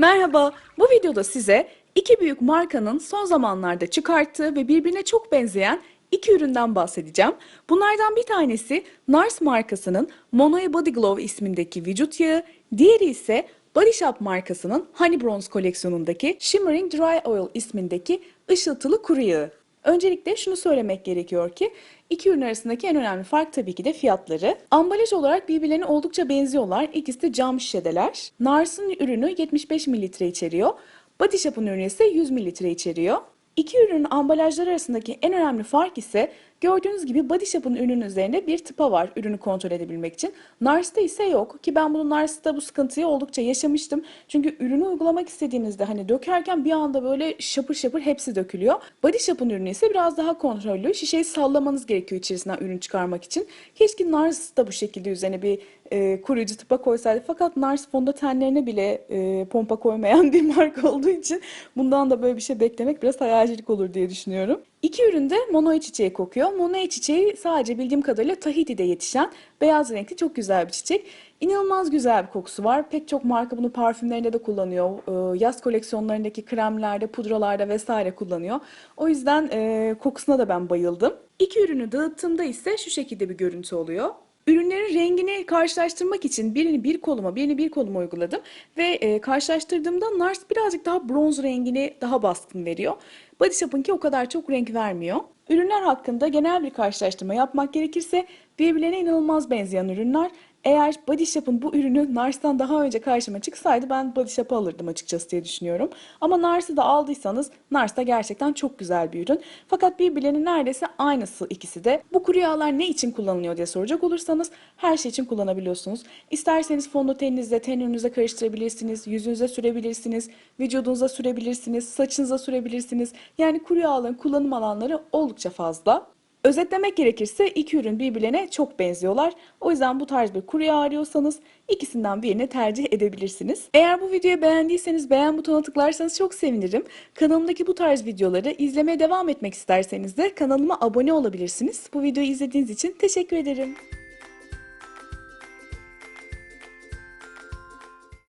Merhaba, bu videoda size iki büyük markanın son zamanlarda çıkarttığı ve birbirine çok benzeyen iki üründen bahsedeceğim. Bunlardan bir tanesi NARS markasının Monoe Body Glow ismindeki vücut yağı, diğeri ise Body Shop markasının Honey Bronze koleksiyonundaki Shimmering Dry Oil ismindeki ışıltılı kuru yağı. Öncelikle şunu söylemek gerekiyor ki iki ürün arasındaki en önemli fark tabii ki de fiyatları. Ambalaj olarak birbirlerine oldukça benziyorlar. İkisi de cam şişedeler. Nars'ın ürünü 75 mililitre içeriyor. Body Shop'un ürünü ise 100 mililitre içeriyor. İki ürünün ambalajları arasındaki en önemli fark ise gördüğünüz gibi Body Shop'un ürünün üzerinde bir tıpa var ürünü kontrol edebilmek için. Nars'ta ise yok ki ben bunu Nars'ta bu sıkıntıyı oldukça yaşamıştım. Çünkü ürünü uygulamak istediğinizde hani dökerken bir anda böyle şapır şapır hepsi dökülüyor. Body Shop'un ürünü ise biraz daha kontrollü. Şişeyi sallamanız gerekiyor içerisinden ürün çıkarmak için. Keşke Nars da bu şekilde üzerine bir e, koruyucu tıpa koysaydı. Fakat Nars fondötenlerine bile e, pompa koymayan bir marka olduğu için bundan da böyle bir şey beklemek biraz hayalcilik olur diye düşünüyorum. İki ürün de monoe çiçeği kokuyor. Monoe çiçeği sadece bildiğim kadarıyla Tahiti'de yetişen beyaz renkli çok güzel bir çiçek. İnanılmaz güzel bir kokusu var. Pek çok marka bunu parfümlerinde de kullanıyor. Ee, Yaz koleksiyonlarındaki kremlerde, pudralarda vesaire kullanıyor. O yüzden e, kokusuna da ben bayıldım. İki ürünü dağıttığımda ise şu şekilde bir görüntü oluyor. Ürünlerin rengini karşılaştırmak için birini bir koluma, birini bir koluma uyguladım ve e, karşılaştırdığımda Nars birazcık daha bronz rengini daha baskın veriyor. Body Shop'unki o kadar çok renk vermiyor. Ürünler hakkında genel bir karşılaştırma yapmak gerekirse birbirlerine inanılmaz benzeyen ürünler. Eğer Body Shop'un bu ürünü Nars'tan daha önce karşıma çıksaydı ben Body Shop'ı alırdım açıkçası diye düşünüyorum. Ama Nars'ı da aldıysanız Nars da gerçekten çok güzel bir ürün. Fakat birbirlerinin neredeyse aynısı ikisi de. Bu kuru yağlar ne için kullanılıyor diye soracak olursanız her şey için kullanabiliyorsunuz. İsterseniz fondöteninizle, ten ürününüze karıştırabilirsiniz, yüzünüze sürebilirsiniz, vücudunuza sürebilirsiniz, saçınıza sürebilirsiniz. Yani kuru yağların kullanım alanları oldukça fazla. Özetlemek gerekirse iki ürün birbirlerine çok benziyorlar. O yüzden bu tarz bir kuru yağ arıyorsanız ikisinden birini tercih edebilirsiniz. Eğer bu videoyu beğendiyseniz beğen butonuna tıklarsanız çok sevinirim. Kanalımdaki bu tarz videoları izlemeye devam etmek isterseniz de kanalıma abone olabilirsiniz. Bu videoyu izlediğiniz için teşekkür ederim.